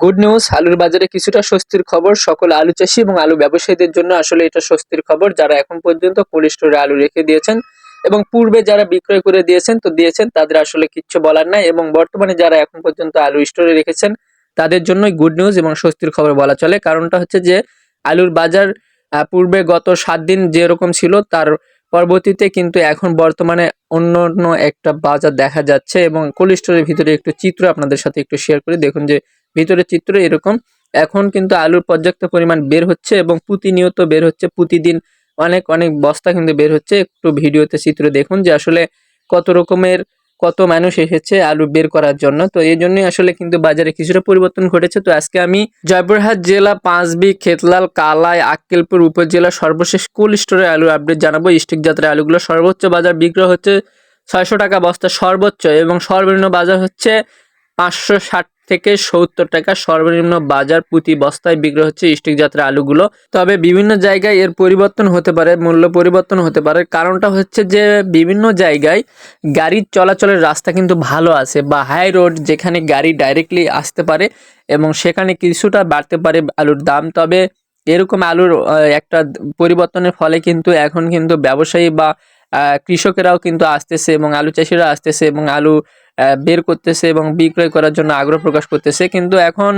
Good news আলুর বাজারে কিছুটা স্বস্তির খবর। সকল আলু চাষি এবং আলু ব্যবসায়ীদের জন্য আসলে এটা স্বস্তির খবর। যারা এখন পর্যন্ত কোল্ড স্টোরে আলু রেখে দিয়েছেন এবং পূর্বে যারা বিক্রয় করে দিয়েছেন, তো দিয়েছেন, তাদের আসলে কিচ্ছু বলার নাই এবং বর্তমানে যারা এখন পর্যন্ত আলু স্টোরে রেখেছেন, তাদের জন্যই গুড নিউজ এবং স্বস্তির খবর বলা চলে। কারণটা হচ্ছে যে, আলুর বাজার পূর্বে গত সাত দিন যেরকম ছিল, তার পরবর্তীতে কিন্তু এখন বর্তমানে অন্য অন্য একটা বাজার দেখা যাচ্ছে এবং কোল্ড স্টোরের ভিতরে একটু চিত্র আপনাদের সাথে একটু শেয়ার করে দেখুন যে ভিতরে চিত্র এরকম। এখন কিন্তু আলুর পর্যাপ্ত পরিমাণ বের হচ্ছে এবং প্রতিনিয়ত বের হচ্ছে। প্রতিদিন অনেক অনেক বস্তা কিন্তু বের হচ্ছে। একটু ভিডিওতে চিত্র দেখুন যে আসলে কত রকমের, কত মানুষ এসেছে আলু বের করার জন্য। তো এই জন্যই আসলে কিন্তু বাজারে কিছুটা পরিবর্তন ঘটেছে। তো আজকে আমি জয়পুরহাট জেলা পাঁচবি, খেতলাল, কালাই, আক্কেলপুর উপজেলা সর্বশেষ কোল্ড স্টোরে আলু আপডেট জানাব। স্টিক জাতের আলুগুলো সর্বোচ্চ বাজার বিক্রয় হচ্ছে ছয়শো টাকা বস্তা সর্বোচ্চ এবং সর্বনিম্ন বাজার হচ্ছে পাঁচশো ষাট থেকে সত্তর টাকা সর্বনিম্ন বাজার প্রতি বস্তায় বিক্রি হচ্ছে স্টিক জাতের আলুগুলো। তবে বিভিন্ন জায়গায় এর পরিবর্তন হতে পারে, মূল্য পরিবর্তন হতে পারে। কারণটা হচ্ছে যে বিভিন্ন জায়গায় গাড়ির চলাচলের রাস্তা কিন্তু ভালো আছে বা হাই রোড যেখানে গাড়ি ডাইরেক্টলি আসতে পারে এবং সেখানে কিছুটা বাড়তে পারে আলুর দাম। তবে এরকম আলুর একটা পরিবর্তনের ফলে কিন্তু এখন কিন্তু ব্যবসায়ী বা কৃষকেরাও কিন্তু আসতেছে এবং আলু চাষিরা আসতেছে এবং আলু বের করতেছে এবং বিক্রয় করার জন্য আগ্রহ প্রকাশ করতেছে। কিন্তু এখন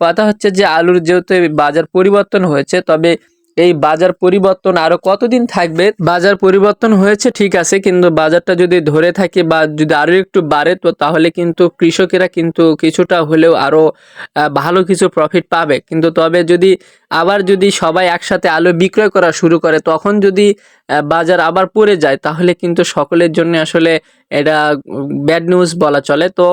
কথা হচ্ছে যে আলুর যেহেতু বাজার পরিবর্তন হয়েছে, তবে এই বাজার পরিবর্তন আরও কতদিন থাকবে? বাজার পরিবর্তন হয়েছে, ঠিক আছে, কিন্তু বাজারটা যদি ধরে থাকে বা যদি আরও একটু বাড়ে, তো তাহলে কিন্তু কৃষকেরা কিন্তু কিছুটা হলেও আরও ভালো কিছু প্রফিট পাবে। কিন্তু তবে যদি আবার যদি সবাই একসাথে আলু বিক্রয় করা শুরু করে, তখন যদি বাজার আবার পড়ে যায়, তাহলে কিন্তু সকলের জন্য আসলে এটা ব্যাড নিউজ বলা চলে। তো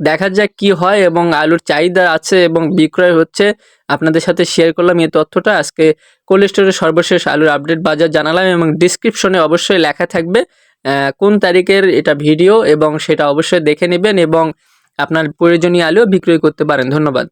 দেখা যাক কি হয় এবং আলুর চাহিদা আছে এবং বিক্রয় হচ্ছে। আপনাদের সাথে শেয়ার করলাম এই তথ্যটা। আজকে কোল্ড স্টোরের সর্বশেষ আলুর আপডেট বাজার জানালাম এবং ডিসক্রিপশনে অবশ্যই লেখা থাকবে কোন তারিখের এটা ভিডিও এবং সেটা অবশ্যই দেখে নেবেন এবং আপনার প্রয়োজনীয় আলুও বিক্রয় করতে পারেন। ধন্যবাদ।